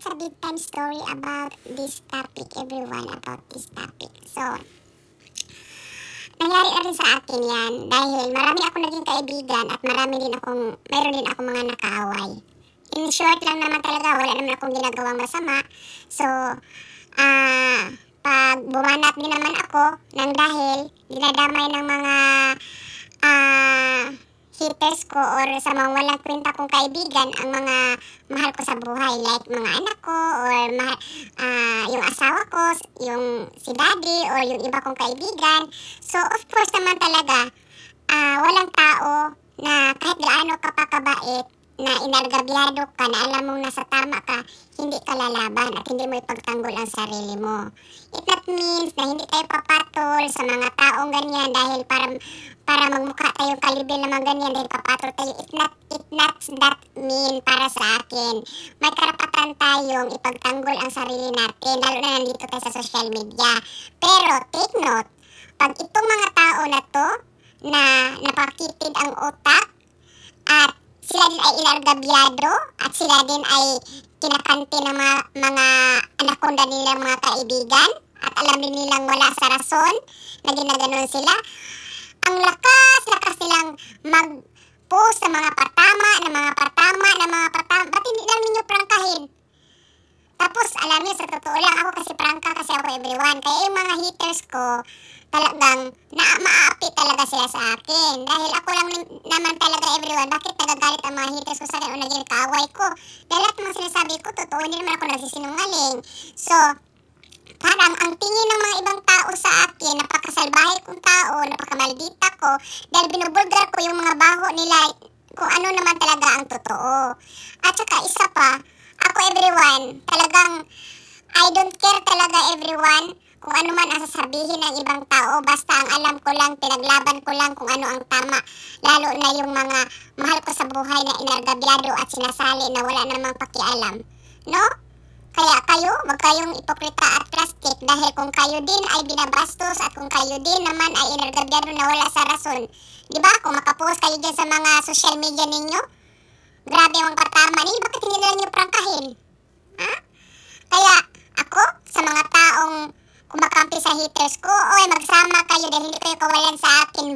it's a big time story about this topic, everyone, about this topic. So, nangyari na rin sa akin yan dahil marami ako naging kaibigan at marami din akong, mayroon din akong mga nakaaway. In short lang naman talaga, wala naman akong ginagawang masama. So, ah, pag bumanat din naman ako ng dahil dinadamay ng mga ah, haters ko or sa mga walang kwenta kong kaibigan ang mga mahal ko sa buhay like mga anak ko or ma- ah, yung asawa ko, yung si daddy or yung iba kong kaibigan. So of course naman talaga ah, walang tao na kahit gaano ka pa kabait na inargabyado ka na alam mong nasa tama ka, hindi ka lalaban at hindi mo ipagtanggol ang sarili mo. It not means na hindi tayo papatol sa mga taong ganyan dahil para para magmukha tayong kalibre ng mga ganyan dahil papatol tayo. It not, it not that mean para sa akin. May karapatan tayong ipagtanggol ang sarili natin, lalo na nandito tayo sa social media. Pero take note, pag itong mga tao na to, na napakitid ang utak, at sila din ay ilargabyado, at sila din ay kinakante ng mga, mga anaconda nilang mga kaibigan, at alam din nilang wala sa rason na ginaganon sila, ang lakas, lakas nilang mag-post ng mga patama, ng mga patama, ng mga patama. Ba't hindi lang ninyo prangkahin? Tapos, alam niyo, sa totoo lang, ako kasi prangka kasi ako everyone. Kaya yung mga haters ko, talagang na maaapi talaga sila sa akin. Dahil ako lang naman talaga everyone, bakit nagagalit ang mga haters ko sa akin o naging kaaway ko? Dahil lahat mga sinasabi ko, totoo, hindi naman ako nagsisinungaling. So, parang ang tingin ng mga ibang tao sa akin, napakasalbahe kong tao, napakamaldita ko, dahil binubulgar ko yung mga baho nila, kung ano naman talaga ang totoo. At saka isa pa, ako everyone, talagang I don't care talaga everyone kung ano man ang sasabihin ng ibang tao, basta ang alam ko lang, pinaglaban ko lang kung ano ang tama, lalo na yung mga mahal ko sa buhay na inargabyado at sinasali na wala namang pakialam. No? Kayong ipokrita at plastic dahil kung kayo din ay binabastos at kung kayo din naman ay inargabyado na wala sa rason. Di ba? Kung makapost kayo dyan sa mga social media ninyo, grabe ang katama ninyo, bakit hindi nila nyo prangkahin? Ha? Kaya ako, sa mga taong kumakampi sa haters ko, oy, magsama kayo dahil hindi kayo kawalan sa akin.